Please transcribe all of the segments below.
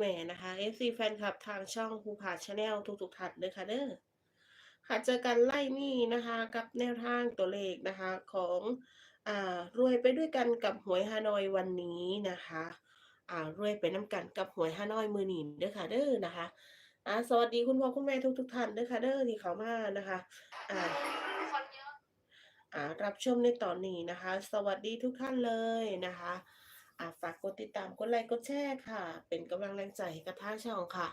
แหมนะคะ FC แฟนคลับทางช่องภูผาชาแนลทุกๆท่านเลยค่ะเด้อค่ะเจอกันไล่นี่นะคะ กับแนวทางตัวเลขนะคะของอ่ารวยไปด้วยกันกับหวยฮานอยวันนี้นะคะอ่ารวยไปน้ำกันกับหวยฮานอยมือหนีเด้อค่ะเด้อนะคะอ่าสวัสดีคุณพ่อคุณแม่ทุกๆท่านเด้อค่ะเด้อที่เขามานะคะอ่าอ่ารับชมในตอนนี้นะคะ สวัสดีทุกท่านเลยนะคะ ฝากกดติดตามกดไลค์กดแชร์ค่ะ เป็นกำลังแรงใจให้กับทางช่องค่ะ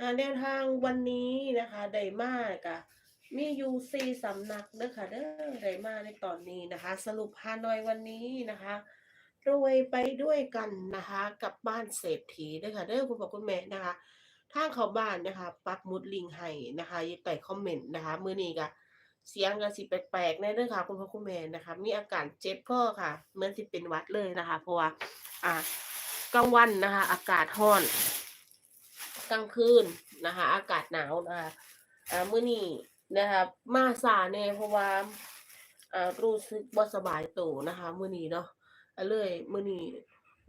อ่าแนวทางวันนี้นะคะไดมากอะมียูซีสำนักเด้อค่ะเด้อไดมาในตอนนี้นะคะ สรุปฮานอยวันนี้นะคะรวยไปด้วยกันนะคะ กับบ้านเศรษฐีเด้อค่ะเด้อคุณพ่อคุณแม่นะคะทางเขาบ้านนะคะ ปักมุดลิงให้นะคะอยึดใต้คอมเมนต์นะคะ มือนี้ก็ เสียงก็สิแปลกๆแน่เด้องค่ะ คุณพ่อคุณแม่นะคะ มีอาการเจ็บข้อค่ะ เหมือนสิเป็นวัดเลยนะคะ เพราะว่าอ่ากลางวันนะคะ อากาศร้อน กลางคืนนะคะ อากาศหนาวนะคะอ่ามื้อนี้นะคะมาสาแน่เพราะว่าอ่ารู้สึกบ่สบายตัวนะคะเมื้อนี้เนาะเลยเมื้อนี้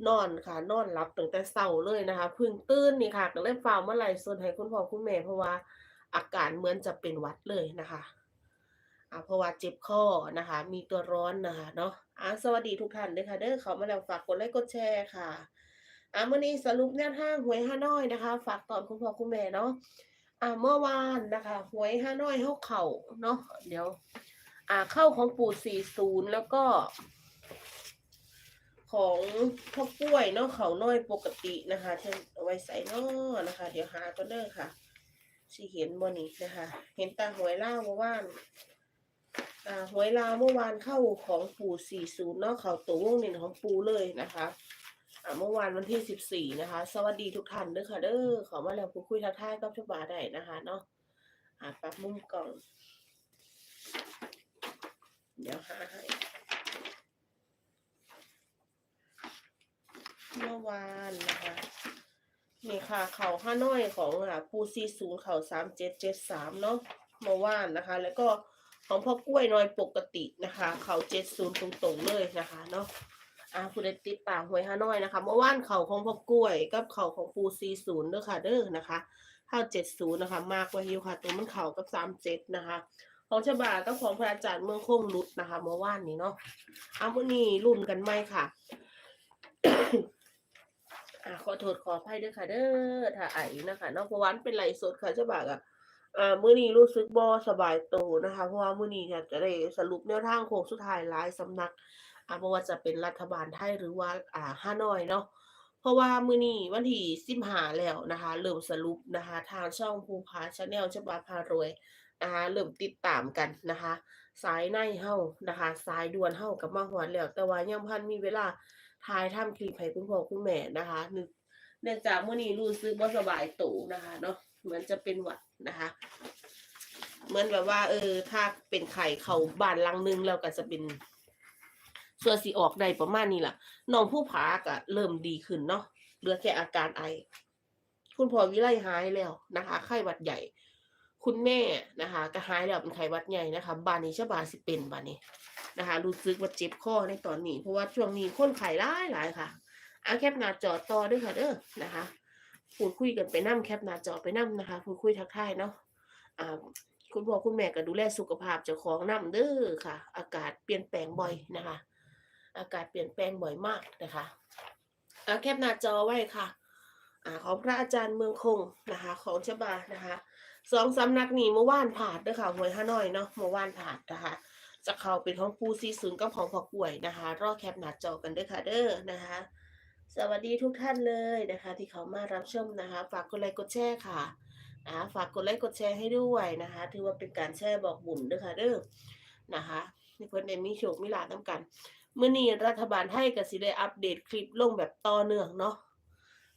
นอนค่ะนอนหลับตั้งแต่เช้าเลยนะคะเพิ่งตื่นนี่ค่ะก็เลยฟ้าวมาไลฟ์สดให้คุณพ่อคุณแม่เพราะว่า อาการเหมือนจะเป็นวัดเลยนะคะ เพราะว่าเจ็บคอนะคะ มีตัวร้อนนะคะเนาะอ่าสวัสดีทุกท่านเลยค่ะเด้อเขามาแล้วฝากกดไลค์กดแชร์ค่ะอ่ามื้อนี้สรุปแนวทางหวยฮานอยนะคะ ฝากตอนคุณพ่อคุณแม่เนาะอ่าเมื่อวานนะคะหวยฮานอยเฮาเข้าเนาะเดี๋ยว อ่าเข้าของปู่40แล้วก็ ของพ่อกล้วยเนาะเขาน้อยปกตินะคะที่เอาไว้ใส่เนาะนะคะ เดี๋ยวหาตัวเด้อค่ะสิเห็นบ่นี่นะคะ เห็นตาหวยล่าวเมื่อวาน อ่าหวยลาวเมื่อวานเข้าของปู่40เนาะเขาตัววงเน้นของปู่เลยนะคะอ่าเมื่อวานวันที่14นะคะ สวัสดีทุกท่านด้อค่ะเด้อขอมาแล้วพูดคุยทักทายกับทุกบาได้นะคะเนาะอ่าปรับมุมกล่อง เดี๋ยวหาให้เมื่อวานนะคะนี่ค่ะเขาห้าน้อยของอ่าปูซีศูนย์เขาสามเจ็ดเจ็ดสามเนาะเมื่อวานนะคะ แล้วก็ ของพ่อกล้วยน้อยปกตินะคะ เขาเจ็ดศูนย์ตรงๆเลยนะคะเนาะอ่าผู้ใดติดตามหวยห้าน้อยนะคะ เมื่อวานเขาของพ่อกล้วยกับเขาของปูซีศูนย์เด้อค่ะเด้อนะคะเข้าเจ็ดศูนย์นะคะ มากกว่าฮิวค่ะ ตัวมันเขากับสามเจ็ดนะคะของฉบากับของพระอาจารย์เมืองคงรุดนะคะ เมื่อวานนี้เนาะเอามื่อนี้รุ่นกันไหมค่ะอ่าขอโทษขออภัยด้วยค่ะเด้อถ้าไอนะคะเนอกเพราะวามันเป็นไหลฟ์สดค่ะจะบอกอะ อ่ามื้อนี้รู้สึกบ่สบายตัวนะคะ เพราะว่ามื้อนี้เนี่ยจะได้สรุปแนวทางโค้งสุดท้ายหลายสำนักอ่าบ่ว่าจะเป็นรัฐบาลไทยหรือว่าอ่าฮานอยเนาะเพราะว่ามื้อนี้วันที่15แล้วนะคะ เริ่มสรุปนะคะ ทางช่องภูผาชาแนลฉบับพารวยนะคะเริ่มติดตามกันนะคะ สายในเฮานะคะ สายด่วนเฮากับมาฮอดแล้ว แต่ว่ายังพันมีเวลาถ่ายทำคลิปให้คุณพ่อคุณแม่นะคะนึกเนื่องจากเมื่อนี้รู้สึกว่สบายตูนะคะเนาะ เหมือนจะเป็นหวัดนะคะ เหมือนแบบว่า เออ ถ้าเป็นไข่เขาบานลังนึงแล้วก็จะเป็นส่วนสีออกได้ประมาณนี้แหละน้องผู้ผากะเริ่มดีขึ้นเนาะเหลือแค่อาการไอ คุณพ่อวิไลหายแล้วนะคะ ไข้หวัดใหญ่ คุณแม่นะคะก็หายแล้วเป็นไข้หวัดใหญ่นะคะ บานนี้ชะบาสิเป็นบานนี้นะคะรู้สึกว่าเจ็บคอในตอนนี้ เพราะว่าช่วงนี้คนไข้หลายหลายค่ะอาแคปหน้าจอต่อด้วยค่ะเด้อนะคะ พูดคุยกันไปนั่แคปหน้าจอไปนั่นะคะพูดคุยทักทายเนาะอ่าคุณพ่อคุณแม่ก็ดูแลสุขภาพเจ้าของนํเด้อค่ะ อากาศเปลี่ยนแปลงบ่อยนะคะ อากาศเปลี่ยนแปลงบ่อยมากนะคะอาแคปหน้าจอไว้ค่ะอ่าของพระอาจารย์เมืองคงนะคะ ของชบานะคะสองสำนักนี้เมื่อวานผ่านด้อค่ะหวยฮานอยเนาะเมื่อวานผ่านนะคะจะเข้าเป็นของปูซีศูนย์กับของพอกล้วยนะคะ รอแคปหน้าจอกันด้วยค่ะเด้อนะคะ สวัสดีทุกท่านเลยนะคะ ที่เขามารับชมนะคะ ฝากกดไลค์กดแชร์ค่ะนะฝากกดไลค์กดแชร์ให้ด้วยนะคะ ถือว่าเป็นการแชร์บอกบุญด้วยค่ะเด้อนะคะนี่เพิ่นได้มีโชคมีลาภนํกันมื้อนี้รัฐบาลไทยก็สิได้อัปเดตคลิปลงแบบต่อเนื่องเนาะ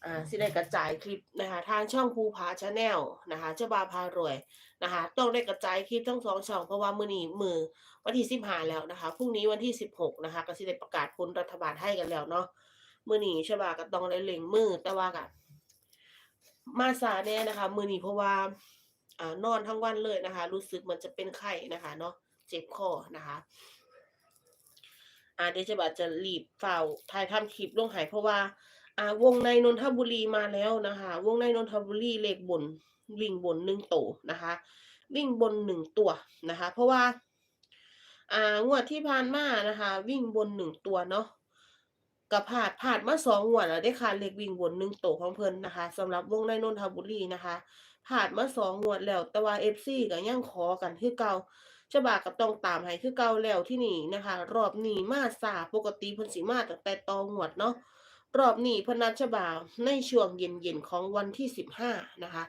อ่าสิได้กระจายคลิปนะคะทางช่องภูผาชาแนลนะคะเจ้าบาพารวยนะคะ ต้องได้กระจายคลิปทั้งสองช่องเพราะว่ามือนี้มือวันที่สิบห้าแล้วนะคะพรุ่งนี้วันที่สิบหกนะคะก็สิได้ประกาศผลรัฐบาลให้กันแล้วเนาะ มื้อนี้ใช่ป่ะก็ต้องได้เล็งมือแต่ว่าก็มาสาแน่นะคะ มื้อนีเพราะว่าอ่านอนทั้งวันเลยนะคะ รู้สึกมันจะเป็นไข้นะคะเนาะเจ็บคอนะคะอ่าเดี๋ยวจะบาจะรีบเฝ้าถ่ายทำคลิปลงหายเพราะว่าอ่าวงในนนทบุรีมาแล้วนะคะ วงในนนทบุรีเลขบนวิ่งบนหนึ่งโตวนะคะ วิ่งบนหนึ่งตัวนะคะ เพราะว่าอ่างวดที่ผ่านมานะคะ วิ่งบนหนึ่งตัวเนาะ กับผาดผาดมาสองงวดแล้วได้ค่ะเลขวิ่งบนหนึ่งโตวของเพิ่นนะคะสำหรับวงในนนทบุรีนะคะผาดมาสองงวดแล้วแต่ว่าเอฟซีก็ยังขอกันคือเก่าฉบาก็ต้องตามให้คือเก่าแล้วที่นี่นะคะ รอบนี้มาสาปกติเพิ่นสิมาตั้งแต่ตองวดเนาะรอบนี้เพิ่นนัดฉบาในช่วงเย็นๆของวันที่สิบห้านะคะ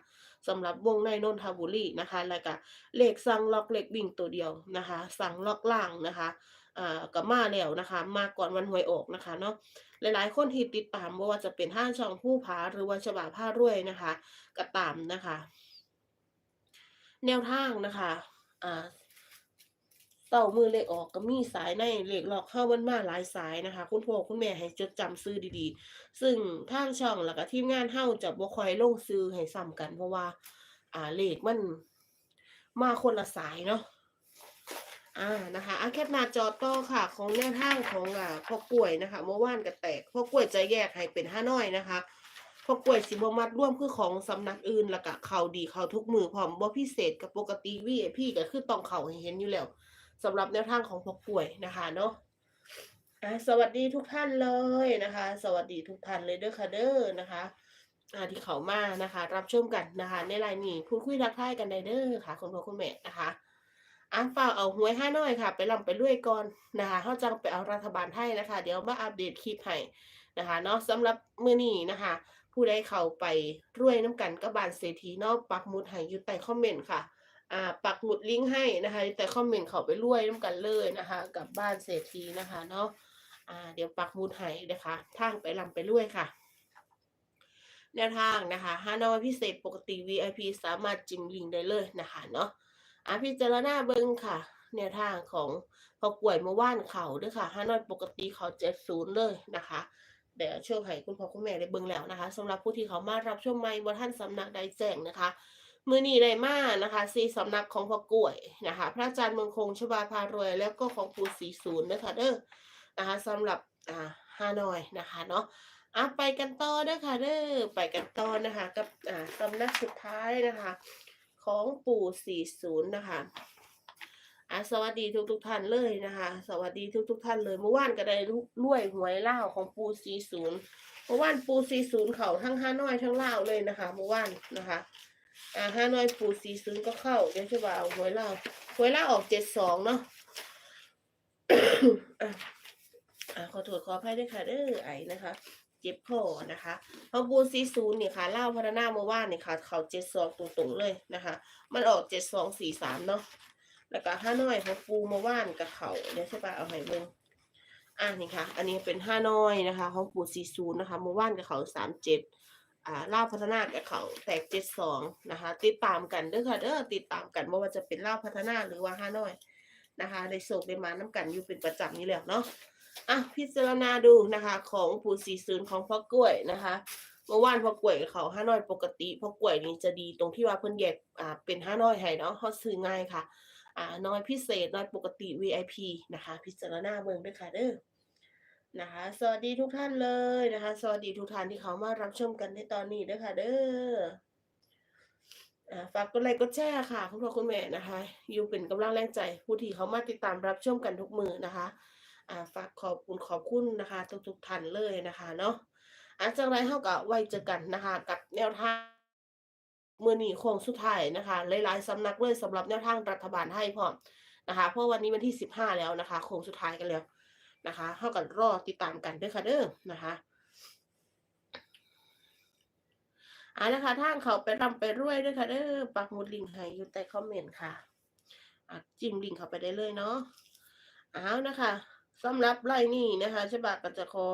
สำหรับวงในนนทบุรีนะคะ แล้วก็เลขสั่งล็อกเลขวิ่งตัวเดียวนะคะ สั่งล็อกล่างนะคะ อ่ากับมาแล้วนะคะ มาก่อนวันหวยออกนะคะเนาะหลายๆ คนที่ติดตามว่าจะเป็นห้างช่องผู้ผาหรือว่าฉบาผ้ารวยนะคะก็ตามนะคะ แนวทางนะคะอ่าเต้ามือเลขออกก็มีสายในเลขหลอกเข้ามันมาหลายสายนะคะ คุณพ่อคุณแม่ให้จดจำซื้อดีๆ ซึ่งทางช่องแล้วก็ทีมงานเฮาจะบ่คอยลงซื้อให้ซ้ำกัน เพราะว่า อ่าเลขมันมาคนละสายเนาะ อ่านะคะอาแคปนาจอต่อค่ะ ของแนวทางของอ่าพ่อกล้วยนะคะเมื่อวานก็แตกพ่อกล้วยจะแยกให้เป็นห้าน้อยนะคะพ่อกล้วยสิบมัดร่วมคือของสำนักอื่นแล้วก็เขาดีเขาทุกมือพร้อมบ่พิเศษกับปกติ VIP ก็คือต้องเขาให้เห็นอยู่แล้วสำหรับแนวทางของพ่อกล้วยนะคะเนาะอ่าสวัสดีทุกท่านเลยนะคะ สวัสดีทุกท่านเลยเด้อค่ะเด้อนะคะอ่าที่เขามานะคะ รับชมกันนะคะ ในไลน์นี้พูดคุยทักทายกันได้เด้อค่ะคุณพ่อคุณแม่นะคะ อะฝากเอาหวยห้าน้อยค่ะ ไปลำไปรวยก่อนนะคะเขาจังไปเอารัฐบาลไทยนะคะ เดี๋ยวมาอัปเดตคลิปให้นะคะเนาะสำหรับมื้อนี้นะคะ ผู้ใดเข้าไปรวยน้ำกันกับบานเศรษฐีเนาะปักหมุดให้อยู่ใต้คอมเมนต์ค่ะอ่าปักหมุดลิงก์ให้นะคะอยู่ใต้คอมเมนต์เข้าไปรวยน้ำกันเลยนะคะ กับบ้านเศรษฐีนะคะเนาะอ่าเดี๋ยวปักหมุดให้นะคะทางไปลำไปรวยค่ะแนวทางนะคะห้านอยพิเศษปกติ VIP สามารถจิ้มลิงก์ได้เลยนะคะเนาะ อะพิจารณาเบิ่งค่ะ แนวทางของพอกล้วยเมื่อวานเขาด้วยค่ะห้านอยปกติเขาเจ็ดศูนย์เลยนะคะเดี๋ยวช่วยให้คุณพ่อคุณแม่ได้เบิ่งแล้วนะคะสำหรับผู้ที่เขามารับชมใหม่บ่ท่านสำนักใดแจ้งนะคะมือนี้ได้มานะคะสี่สำนักของพ่อกล้วยนะคะ พระอาจารย์เมืองคงชบาพารวย แล้วก็ของปู่ศรีศูนย์นะคะเด้อนะคะสำหรับอ่าฮานอยนะคะเนาะอะไปกันต่อเด้อค่ะเด้อไปกันต่อนะคะ กับอ่าสำนักสุดท้ายนะคะ ของปู่ 40 นะคะอะสวัสดีทุกทุกท่านเลยนะคะ สวัสดีทุกทุกท่านเลย เมื่อวานก็ได้รวยหวยเล่าของปู่40เมื่อวานปู่40เขาทั้งห้าน้อยทั้งเล่าเลยนะคะ เมื่อวานนะคะอ่าห้าน้อยปู่40ก็เข้าเดี๋ยวจะว่าเอาหวยเล่าหวยเล่าออก72เนาะอะอะขอโทษขออภัยด้วยค่ะเด้อไอนะคะ เจ็บคอนะคะเพราะบูซีซูนเนี่ยค่ะเล่าพัฒนาเมื่อวานเนี่ยค่ะ เขาเจ็ดสองตรงๆเลยนะคะ มันออกเจ็ดสองสี่สามเนาะแล้วก็ห้าน้อยของปูเมื่อวานกับเขาเดี๋ยวใช่ปะเอาให้เบิ่งอ่านี่ค่ะ อันนี้เป็นห้าน้อยนะคะของปูซีซูนนะคะเมื่อวานกับเขาสามเจ็ดอ่าเล่าพัฒนากับเขาแตกเจ็ดสองนะคะ ติดตามกันเด้อค่ะเด้อติดตามกันไม่ว่าจะเป็นเล่าพัฒนาหรือว่าห้าน้อยนะคะได้โศกได้มาน้ำกันอยู่เป็นประจำนี่แหละเนาะ อะพิจารณาดูนะคะ ของปู่สีซืนของพ่อกล้วยนะคะเมื่อวานพ่อกล้วยเขาห้าน้อยปกติพ่อกล้วยนี่จะดีตรงที่ว่าเพิ่นแยกอ่าเป็นห้าน้อยให้เนาะเขาซื้อง่ายค่ะ อ่าน้อยพิเศษน้อยปกติ VIP นะคะ พิจารณาเบิ่งด้วยค่ะเด้อนะคะสวัสดีทุกท่านเลยนะคะ สวัสดีทุกท่านที่เขามารับชมกันในตอนนี้ด้วยค่ะ เด้ออ่าฝากกดไลค์กดแชร์ค่ะ คุณพ่อคุณแม่นะคะยูเป็นกำลังแรงใจผู้ที่เขามาติดตามรับชมกันทุกมือนะคะ ฝากขอบคุณขอบคุณนะคะ ทุกๆท่านเลยนะคะเนาะอันจากไรเท่ากับไว้เจอกันนะคะ กับแนวทางเมื่อหนีโค้งสุดท้ายนะคะ หลายๆสำนักเลยสำหรับแนวทางรัฐบาลให้พร้อมนะคะ เพราะวันนี้วันที่สิบห้าแล้วนะคะโค้งสุดท้ายกันแล้วนะคะเท่ากับรอติดตามกันด้วยค่ะเด้อนะคะอ่านะคะทางเขาไปรำไปรวยด้วยค่ะเด้อปักหมุดลิงก์ให้อยู่ใต้คอมเมนต์ค่ะอะจิ้มลิงก์เข้าไปได้เลยเนาะเอานะคะ สำหรับไลน์นี้นะคะฉบับก็จะขอ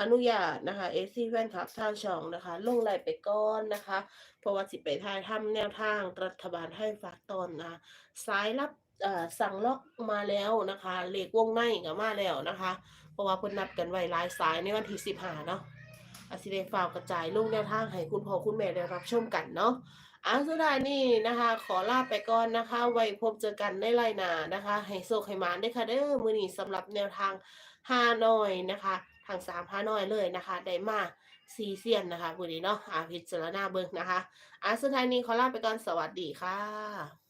อนุญาตนะคะเอซี่แฟนคลับทางช่องนะคะ ลงไลน์ไปก่อนนะคะ เพราะว่าสิไปถ่ายทำแนวทางรัฐบาลให้ฝากตอนนะสายรับสั่งล็อกมาแล้วนะคะเลขวงในก็มาแล้วนะคะ เพราะว่าเพิ่นนัดกันไว้ลายสายในวันที่สิบห้าเนาะอาสิเดฝากกระจายลงแนวทางให้คุณพ่อคุณแม่ได้รับชมกันเนาะ อันสุดานี่นะคะ ขอลาไปก่อนนะคะ ไว้พบเจอกันในไลน์หนานะคะ ให้โชคให้มานด้วยค่ะเด้อมือนี้สำหรับแนวทางฮานอยนะคะ ทางสามฮานอยเลยนะคะ ได้มาซีเซียนนะคะมือนี้เนาะอาพิจารณาเบิ่งนะคะอาสุดานี่ขอลาไปก่อนสวัสดีค่ะ